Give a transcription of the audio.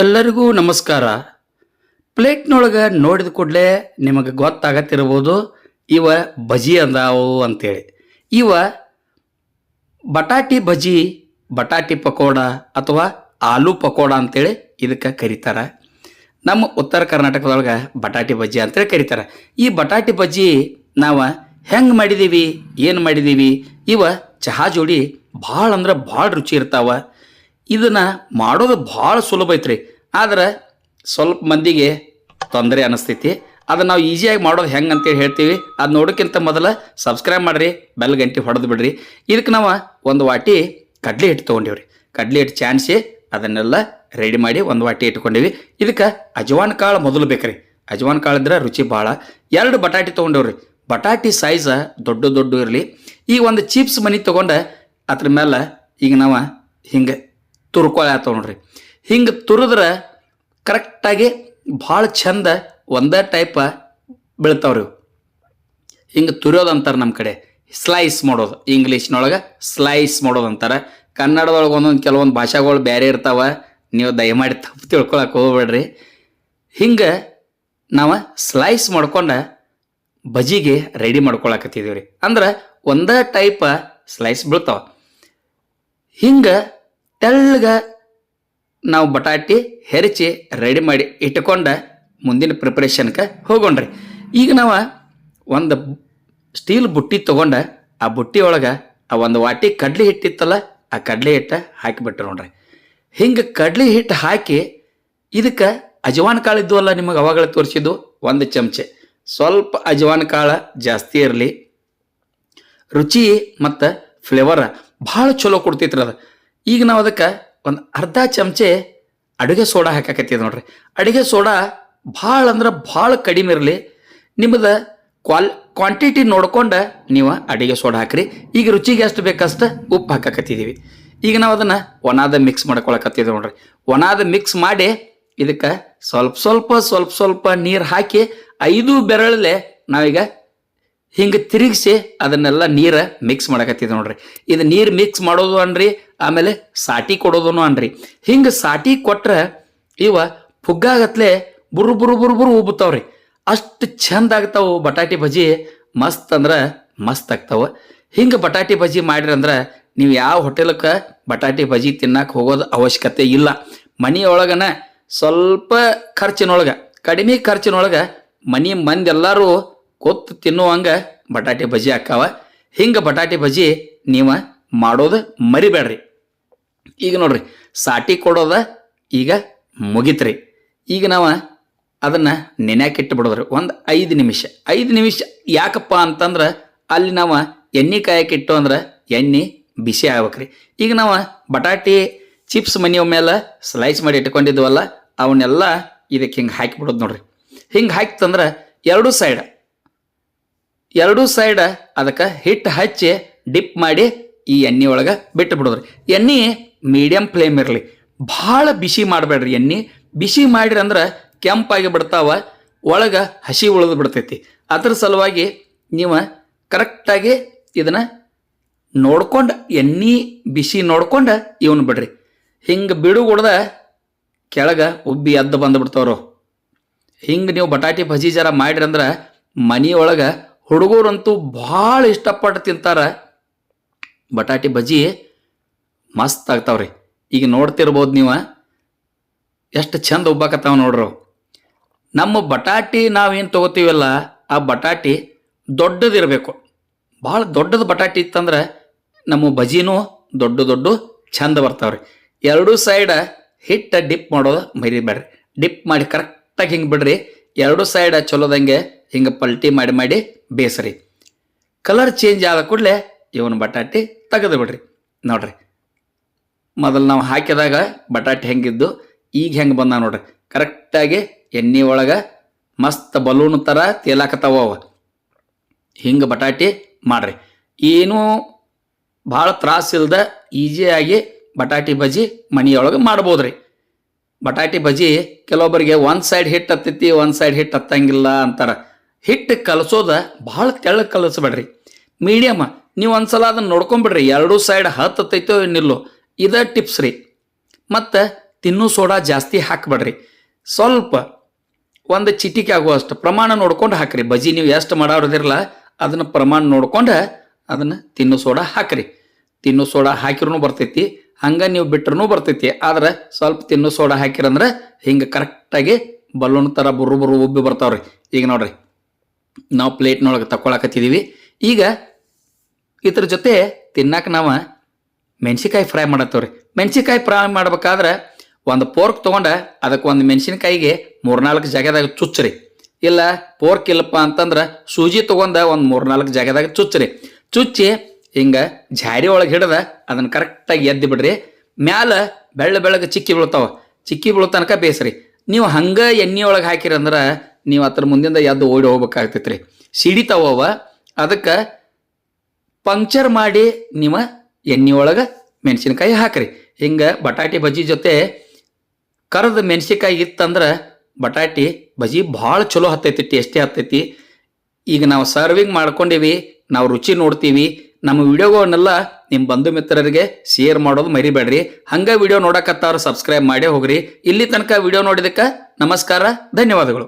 ಎಲ್ಲರಿಗೂ ನಮಸ್ಕಾರ. ಪ್ಲೇಟ್ನೊಳಗೆ ನೋಡಿದ ಕೂಡಲೇ ನಿಮಗೆ ಗೊತ್ತಾಗತ್ತಿರ್ಬೋದು ಇವ ಬಜಿ ಅಂದಾವು ಅಂತೇಳಿ. ಇವ ಬಟಾಟಿ ಬಜಿ, ಬಟಾಟಿ ಪಕೋಡ ಅಥವಾ ಆಲೂ ಪಕೋಡ ಅಂತೇಳಿ ಇದಕ್ಕೆ ಕರೀತಾರೆ. ನಮ್ಮ ಉತ್ತರ ಕರ್ನಾಟಕದೊಳಗೆ ಬಟಾಟಿ ಬಜ್ಜಿ ಅಂತೇಳಿ ಕರೀತಾರೆ. ಈ ಬಟಾಟಿ ಬಜ್ಜಿ ನಾವು ಹೆಂಗೆ ಮಾಡಿದೀವಿ, ಏನು ಮಾಡಿದೀವಿ, ಇವ ಚಹಾ ಜೋಡಿ ಭಾಳ ಅಂದ್ರೆ ಭಾಳ ರುಚಿ ಇರ್ತಾವ. ಇದನ್ನ ಮಾಡೋದು ಭಾಳ ಸುಲಭ ಐತ್ರಿ. ಆದ್ರೆ ಸ್ವಲ್ಪ ಮಂದಿಗೆ ತೊಂದರೆ ಅನಿಸ್ತೈತಿ. ಅದನ್ನ ನಾವು ಈಸಿಯಾಗಿ ಮಾಡೋದು ಹೆಂಗೆ ಅಂತೇಳಿ ಹೇಳ್ತೀವಿ. ಅದು ನೋಡೋಕ್ಕಿಂತ ಮೊದಲು ಸಬ್ಸ್ಕ್ರೈಬ್ ಮಾಡಿರಿ, ಬೆಲ್ ಗಂಟೆ ಹೊಡೆದು ಬಿಡ್ರಿ. ಇದಕ್ಕೆ ನಾವು ಒಂದು ವಾಟಿ ಕಡಲೆ ಹಿಟ್ಟು ತೊಗೊಂಡಿವ್ರಿ. ಕಡಲೆ ಹಿಟ್ಟು ಚಾನ್ಸಿ, ಅದನ್ನೆಲ್ಲ ರೆಡಿ ಮಾಡಿ ಒಂದು ವಾಟಿ ಇಟ್ಕೊಂಡಿವಿ. ಇದಕ್ಕೆ ಅಜವಾನ್ ಕಾಳು ಮೊದಲು ಬೇಕ್ರಿ. ಅಜವಾನ್ ಕಾಳು ಇದ್ರೆ ರುಚಿ ಭಾಳ. ಎರಡು ಬಟಾಟಿ ತೊಗೊಂಡೇವ್ರಿ. ಬಟಾಟಿ ಸೈಜ್ ದೊಡ್ಡ ದೊಡ್ಡ ಇರಲಿ. ಈಗ ಒಂದು ಚಿಪ್ಸ್ ಮನಿ ತೊಗೊಂಡು ಅದ್ರ ಮೇಲೆ ಈಗ ನಾವು ಹಿಂಗೆ ತುರ್ಕೊಳ ನೋಡ್ರಿ. ಹಿಂಗೆ ತುರಿದ್ರೆ ಕರೆಕ್ಟಾಗಿ ಭಾಳ ಚಂದ ಒಂದೇ ಟೈಪ ಬೀಳ್ತಾವ್ರಿ. ಹಿಂಗೆ ತುರಿಯೋದು ಅಂತಾರೆ ನಮ್ಮ ಕಡೆ. ಸ್ಲೈಸ್ ಮಾಡೋದು. ಇಂಗ್ಲೀಷ್ನೊಳಗೆ ಸ್ಲೈಸ್ ಮಾಡೋದು ಅಂತಾರೆ ಕನ್ನಡದೊಳಗೆ ಒಂದೊಂದು ಕೆಲವೊಂದು ಭಾಷೆಗಳು ಬೇರೆ ಇರ್ತಾವೆ. ನೀವು ದಯಮಾಡಿ ತಪ್ಪು ತಿಳ್ಕೊಳಕ್ಕೆ ಹೋಗ್ಬೇಡ್ರಿ. ಹಿಂಗೆ ನಾವು ಸ್ಲೈಸ್ ಮಾಡ್ಕೊಂಡು ಬಜಿಗೆ ರೆಡಿ ಮಾಡ್ಕೊಳಕತ್ತಿದ್ದೀವಿ ರೀ ಅಂದ್ರೆ ಒಂದೇ ಟೈಪ ಸ್ಲೈಸ್ ಬೀಳ್ತಾವ. ಹಿಂಗೆ ತೆಳ್ಳಗ ನಾವು ಬಟಾಟಿ ಹೆರಚಿ ರೆಡಿ ಮಾಡಿ ಇಟ್ಕೊಂಡ ಮುಂದಿನ ಪ್ರಿಪ್ರೇಷನ್ಗೆ ಹೋಗೋಣ್ರಿ. ಈಗ ನಾವು ಒಂದು ಸ್ಟೀಲ್ ಬುಟ್ಟಿ ತೊಗೊಂಡ ಆ ಬುಟ್ಟಿ ಒಳಗೆ ಆ ಒಂದು ವಾಟಿ ಕಡ್ಲೆ ಹಿಟ್ಟಿತ್ತಲ್ಲ ಆ ಕಡಲೆ ಹಿಟ್ಟು ಹಾಕಿಬಿಟ್ರು ನೋಡ್ರಿ ಹಿಂಗೆ ಕಡ್ಲೆ ಹಿಟ್ಟು ಹಾಕಿ ಇದಕ್ಕೆ ಅಜವಾನ್ ಕಾಳು ಇದ್ವಲ್ಲ ನಿಮಗೆ ಅವಾಗಲೇ ತೋರಿಸಿದ್ದು? ಒಂದು ಚಮಚೆ. ಸ್ವಲ್ಪ ಅಜವಾನ್ ಕಾಳು ಜಾಸ್ತಿ ಇರಲಿ. ರುಚಿ ಮತ್ತು ಫ್ಲೇವರ್ ಭಾಳ ಚಲೋ ಕೊಡ್ತೈತ್ರಿ ಅದು. ಈಗ ನಾವು ಅದಕ್ಕೆ ಒಂದು ಅರ್ಧ ಚಮಚೆ ಅಡುಗೆ ಸೋಡಾ ಹಾಕಾಕತ್ತೀವಿ ನೋಡ್ರಿ. ಅಡುಗೆ ಸೋಡಾ ಭಾಳ ಅಂದ್ರೆ ಭಾಳ ಕಡಿಮೆ ಇರಲಿ. ನಿಮ್ಮದು ಕ್ವಾಲ್ ಕ್ವಾಂಟಿಟಿ ನೋಡ್ಕೊಂಡು ನೀವು ಅಡುಗೆ ಸೋಡಾ ಹಾಕ್ರಿ. ಈಗ ರುಚಿಗೆ ಎಷ್ಟು ಬೇಕಷ್ಟು ಉಪ್ಪು ಹಾಕಾಕತ್ತಿದ್ದೀವಿ ಈಗ ನಾವು ಅದನ್ನು ಒಣಾದ ಮಿಕ್ಸ್ ಮಾಡ್ಕೊಳಕತ್ತಿದ್ದೀವಿ ನೋಡ್ರಿ. ಒಣಾದ ಮಿಕ್ಸ್ ಮಾಡಿ ಇದಕ್ಕೆ ಸ್ವಲ್ಪ ಸ್ವಲ್ಪ ಸ್ವಲ್ಪ ಸ್ವಲ್ಪ ನೀರು ಹಾಕಿ ಐದು ಬೆರಳಲ್ಲೇ ನಾವೀಗ ಹಿಂಗೆ ತಿರುಗಿಸಿ ಅದನ್ನೆಲ್ಲ ನೀರು ಮಿಕ್ಸ್ ಮಾಡಕತ್ತಿದ್ದೆ ನೋಡ್ರಿ. ಇದು ನೀರು ಮಿಕ್ಸ್ ಮಾಡೋದು ಅನ್ರಿ, ಆಮೇಲೆ ಸಾಟಿ ಕೊಡೋದು ಅನ್ರಿ. ಹಿಂಗೆ ಸಾಟಿ ಕೊಟ್ರೆ ಇವ ಪುಗ್ಗಾಗತ್ಲೆ ಬುರು ಬುರು ಬುರು ಬುರು ಉಬ್ಬುತ್ತಾವ್ರಿ. ಅಷ್ಟು ಚಂದ ಆಗ್ತಾವು ಬಟಾಟಿ ಬಜಿ, ಮಸ್ತ್ ಅಂದ್ರೆ ಮಸ್ತ್ ಆಗ್ತಾವ. ಹಿಂಗೆ ಬಟಾಟಿ ಬಜಿ ಮಾಡಿರಂದ್ರೆ ನೀವು ಯಾವ ಹೋಟೆಲಕ್ಕೆ ಬಟಾಟಿ ಬಜಿ ತಿನ್ನಕ್ಕೆ ಹೋಗೋದು ಅವಶ್ಯಕತೆ ಇಲ್ಲ. ಮನೆಯೊಳಗನ ಸ್ವಲ್ಪ ಖರ್ಚಿನೊಳಗೆ, ಕಡಿಮೆ ಖರ್ಚಿನೊಳಗೆ ಮನೆ ಮಂದಿ ಎಲ್ಲರೂ ಕೊತ್ತು ತಿನ್ನುವಂಗ ಬಟಾಟೆ ಬಜಿ ಹಾಕಾವ. ಹಿಂಗೆ ಬಟಾಟೆ ಬಜಿ ನೀವು ಮಾಡೋದು ಮರಿಬೇಡ್ರಿ. ಈಗ ನೋಡ್ರಿ, ಸಾಟಿ ಕೊಡೋದ ಈಗ ಮುಗಿತ್ರಿ. ಈಗ ನಾವು ಅದನ್ನು ನೆನ್ಯಾಕಿಟ್ಟು ಬಿಡೋದ್ರಿ ಒಂದು ಐದು ನಿಮಿಷ. ಐದು ನಿಮಿಷ ಯಾಕಪ್ಪ ಅಂತಂದ್ರೆ ಅಲ್ಲಿ ನಾವು ಎಣ್ಣೆ ಕಾಯಕ್ಕಿಟ್ಟು ಅಂದ್ರೆ ಎಣ್ಣೆ ಬಿಸಿ ಆಗ್ಬೇಕ್ರಿ. ಈಗ ನಾವು ಬಟಾಟೆ ಚಿಪ್ಸ್ ಮನೆಯ ಮೇಲೆ ಸ್ಲೈಸ್ ಮಾಡಿ ಇಟ್ಕೊಂಡಿದ್ವಲ್ಲ, ಅವನ್ನೆಲ್ಲ ಇದಕ್ಕೆ ಹಿಂಗೆ ಹಾಕಿಬಿಡೋದು ನೋಡ್ರಿ. ಹಿಂಗೆ ಹಾಕ್ತಂದ್ರೆ ಎರಡೂ ಸೈಡ್ ಎರಡೂ ಸೈಡ್ ಅದಕ್ಕೆ ಹಿಟ್ಟು ಹಚ್ಚಿ ಡಿಪ್ ಮಾಡಿ ಈ ಎಣ್ಣೆ ಒಳಗೆ ಬಿಟ್ಟು ಬಿಡೋದ್ರಿ ಎಣ್ಣೆ ಮೀಡಿಯಮ್ ಫ್ಲೇಮ್ ಇರಲಿ. ಭಾಳ ಬಿಸಿ ಮಾಡಬೇಡ್ರಿ ಎಣ್ಣೆ. ಬಿಸಿ ಮಾಡಿರಿ ಅಂದ್ರೆ ಕೆಂಪಾಗಿ ಬಿಡ್ತಾವ, ಒಳಗೆ ಹಸಿ ಉಳಿದು ಬಿಡ್ತೈತಿ. ಅದ್ರ ಸಲುವಾಗಿ ನೀವು ಕರೆಕ್ಟಾಗಿ ಇದನ್ನು ನೋಡ್ಕೊಂಡು, ಎಣ್ಣೆ ಬಿಸಿ ನೋಡ್ಕೊಂಡು ಇವನು ಬಿಡ್ರಿ. ಹಿಂಗೆ ಬಿಡು ಕೆಳಗೆ ಉಬ್ಬಿ ಎದ್ದು ಬಂದು ಬಿಡ್ತಾವ್ರು ಹಿಂಗೆ ನೀವು ಬಟಾಟಿ ಬಜಿ ಜರ ಮಾಡಿರಂದ್ರೆ ಮನೆಯೊಳಗೆ ಹುಡುಗರಂತೂ ಭಾಳ ಇಷ್ಟಪಟ್ಟು ತಿಂತಾರೆ. ಬಟಾಟಿ ಬಜ್ಜಿ ಮಸ್ತ್ ಆಗ್ತಾವ್ರಿ. ಈಗ ನೋಡ್ತಿರ್ಬೋದು ನೀವು, ಎಷ್ಟು ಚಂದ ಉಬ್ಬಾಕತ್ತಾವ ನೋಡ್ರಿ. ನಮ್ಮ ಬಟಾಟಿ ನಾವೇನು ತೊಗೋತೀವಲ್ಲ, ಆ ಬಟಾಟಿ ದೊಡ್ಡದಿರಬೇಕು. ಭಾಳ ದೊಡ್ಡದು ಬಟಾಟಿ ಇತ್ತಂದ್ರೆ ನಮ್ಮ ಬಜಿನೂ ದೊಡ್ಡ ದೊಡ್ಡ ಚಂದ ಬರ್ತಾವ್ರಿ. ಎರಡೂ ಸೈಡ ಹಿಟ್ಟ ಡಿಪ್ ಮಾಡೋದು ಮರಿಬೇಡ್ರಿ. ಡಿಪ್ ಮಾಡಿ ಕರೆಕ್ಟಾಗಿ ಹಿಂಗೆ ಬಿಡ್ರಿ. ಎರಡೂ ಸೈಡ ಚಲೋದಂಗೆ ಹಿಂಗೆ ಪಲ್ಟಿ ಮಾಡಿ ಮಾಡಿ ಬೇಸ್ರಿ. ಕಲರ್ ಚೇಂಜ್ ಆದ ಕೂಡಲೇ ಇವನ್ ಬಟಾಟಿ ತೆಗೆದು ಬಿಡ್ರಿ. ನೋಡ್ರಿ. ಮೊದಲು ನಾವು ಹಾಕಿದಾಗ ಬಟಾಟೆ ಹೆಂಗಿದ್ದು, ಈಗ ಹೆಂಗೆ ಬಂದ ನೋಡ್ರಿ. ಕರೆಕ್ಟಾಗಿ ಎಣ್ಣೆ ಒಳಗೆ ಮಸ್ತ್ ಬಲೂನ್ ಥರ ತೇಲಾಕತ್ತಾವ ಅವ. ಹಿಂಗೆ ಬಟಾಟಿ ಮಾಡ್ರಿ. ಏನೂ ಭಾಳ ತ್ರಾಸಿಲ್ದ ಈಜಿಯಾಗಿ ಬಟಾಟಿ ಬಜಿ ಮನೆಯೊಳಗೆ ಮಾಡ್ಬೋದ್ರಿ. ಬಟಾಟಿ ಬಜಿ ಕೆಲವೊಬ್ಬರಿಗೆ ಒಂದು ಸೈಡ್ ಹಿಟ್ಟು ಹತ್ತೈತಿ ಒಂದು ಸೈಡ್ ಹಿಟ್ಟು ಹತ್ತಂಗಿಲ್ಲ ಅಂತಾರೆ. ಹಿಟ್ಟು ಕಲಸೋದ ಭಾಳ ತೆಳ್ಳಗೆ ಕಲಸಬೇಡ್ರಿ. ಮೀಡಿಯಮ್ ನೀವು ಒಂದ್ಸಲ ಅದನ್ನ ನೋಡ್ಕೊಂಬಿಡ್ರಿ, ಎರಡೂ ಸೈಡ್ ಹತ್ತೈತೋ ನಿಲ್ಲೋ ಇದ ಟಿಪ್ಸ್ ರೀ. ಮತ್ತು ತಿನ್ನು ಸೋಡಾ ಜಾಸ್ತಿ ಹಾಕಬೇಡ್ರಿ. ಸ್ವಲ್ಪ ಒಂದು ಚಿಟಿಕೆ ಆಗುವಷ್ಟು ಪ್ರಮಾಣ ನೋಡ್ಕೊಂಡು ಹಾಕ್ರಿ. ಬಜಿ ನೀವು ಎಷ್ಟು ಮಾಡೋದಿರಲ್ಲ ಅದನ್ನ ಪ್ರಮಾಣ ನೋಡ್ಕೊಂಡು ಅದನ್ನ ತಿನ್ನು ಸೋಡಾ ಹಾಕ್ರಿ. ತಿನ್ನು ಸೋಡಾ ಹಾಕಿರೂ ಬರ್ತೈತಿ, ಹಂಗೆ ನೀವು ಬಿಟ್ರೂ ಬರ್ತೈತಿ. ಆದ್ರೆ ಸ್ವಲ್ಪ ತಿನ್ನು ಸೋಡಾ ಹಾಕಿರಂದ್ರೆ ಹಿಂಗೆ ಕರೆಕ್ಟಾಗಿ ಬಲೂನ್ ಥರ ಬುರು ಬುರು ಉಬ್ಬಿ ಬರ್ತಾವ್ರಿ. ಈಗ ನೋಡ್ರಿ. ನಾವು ಪ್ಲೇಟ್ನೊಳಗೆ ತಕ್ಕೊಳಕತ್ತಿದ್ದೀವಿ ಈಗ ಇದ್ರ ಜೊತೆ ತಿನ್ನಕ್ಕೆ ನಾವು ಮೆಣಸಿಕಾಯಿ ಫ್ರೈ ಮಾಡತ್ತವ್ರಿ. ಮೆಣಸಿಕಾಯಿ ಫ್ರೈ ಮಾಡ್ಬೇಕಾದ್ರೆ ಒಂದು ಪೋರ್ಕ್ ತೊಗೊಂಡ ಅದಕ್ಕೆ ಒಂದು ಮೆಣಸಿನಕಾಯಿಗೆ ಮೂರ್ನಾಲ್ಕು ಜಾಗದಾಗ ಚುಚ್ಚರಿ. ಇಲ್ಲ ಪೋರ್ಕ್ ಇಲ್ಲಪ್ಪ ಅಂತಂದ್ರೆ ಸೂಜಿ ತೊಗೊಂಡ ಒಂದು ಮೂರ್ನಾಲ್ಕು ಜಾಗದಾಗ ಚುಚ್ಚರಿ. ಚುಚ್ಚಿ ಹಿಂಗೆ ಜಾರಿ ಒಳಗೆ ಹಿಡ್ದ ಅದನ್ನು ಕರೆಕ್ಟಾಗಿ ಎದ್ದು ಬಿಡ್ರಿ. ಮ್ಯಾಲ ಬೆಳ್ಳ ಬೆಳಗ್ಗೆ ಚಿಕ್ಕಿ ಬೀಳ್ತಾವ. ಚಿಕ್ಕಿ ಬೀಳೋ ತನಕ ನೀವು ಹಂಗೆ ಎಣ್ಣೆ ಒಳಗೆ ಹಾಕಿರಂದ್ರೆ ನೀವು ಅದ್ರ ಮುಂದಿಂದ ಎದ್ದು ಓಡಿ ಹೋಗ್ಬೇಕಾಗ್ತೈತ್ರಿ. ಸಿಡಿತಾವ ಅದಕ್ಕೆ ಪಂಕ್ಚರ್ ಮಾಡಿ ನಿಮ್ಮ ಎಣ್ಣೆ ಒಳಗೆ ಮೆಣಸಿನಕಾಯಿ ಹಾಕ್ರಿ. ಹಿಂಗೆ ಬಟಾಟಿ ಬಜ್ಜಿ ಜೊತೆ ಕರದ ಮೆಣಸಿನಕಾಯಿ ಇತ್ತಂದ್ರೆ ಬಟಾಟಿ ಬಜ್ಜಿ ಭಾಳ ಚಲೋ ಹತ್ತೈತಿ ಟೇಸ್ಟಿ ಹತ್ತೈತಿ. ಈಗ ನಾವು ಸರ್ವಿಂಗ್ ಮಾಡ್ಕೊಂಡಿವಿ, ನಾವು ರುಚಿ ನೋಡ್ತೀವಿ. ನಮ್ಮ ವಿಡಿಯೋಗಳನ್ನೆಲ್ಲ ನಿಮ್ಮ ಬಂಧು ಮಿತ್ರರಿಗೆ ಶೇರ್ ಮಾಡೋದು ಮರಿಬೇಡ್ರಿ. ಹಂಗೆ ವಿಡಿಯೋ ನೋಡಕತ್ತಾರ ಸಬ್ಸ್ಕ್ರೈಬ್ ಮಾಡೇ ಹೋಗ್ರಿ. ಇಲ್ಲಿ ತನಕ ವಿಡಿಯೋ ನೋಡಿದಕ್ಕೆ ನಮಸ್ಕಾರ, ಧನ್ಯವಾದಗಳು.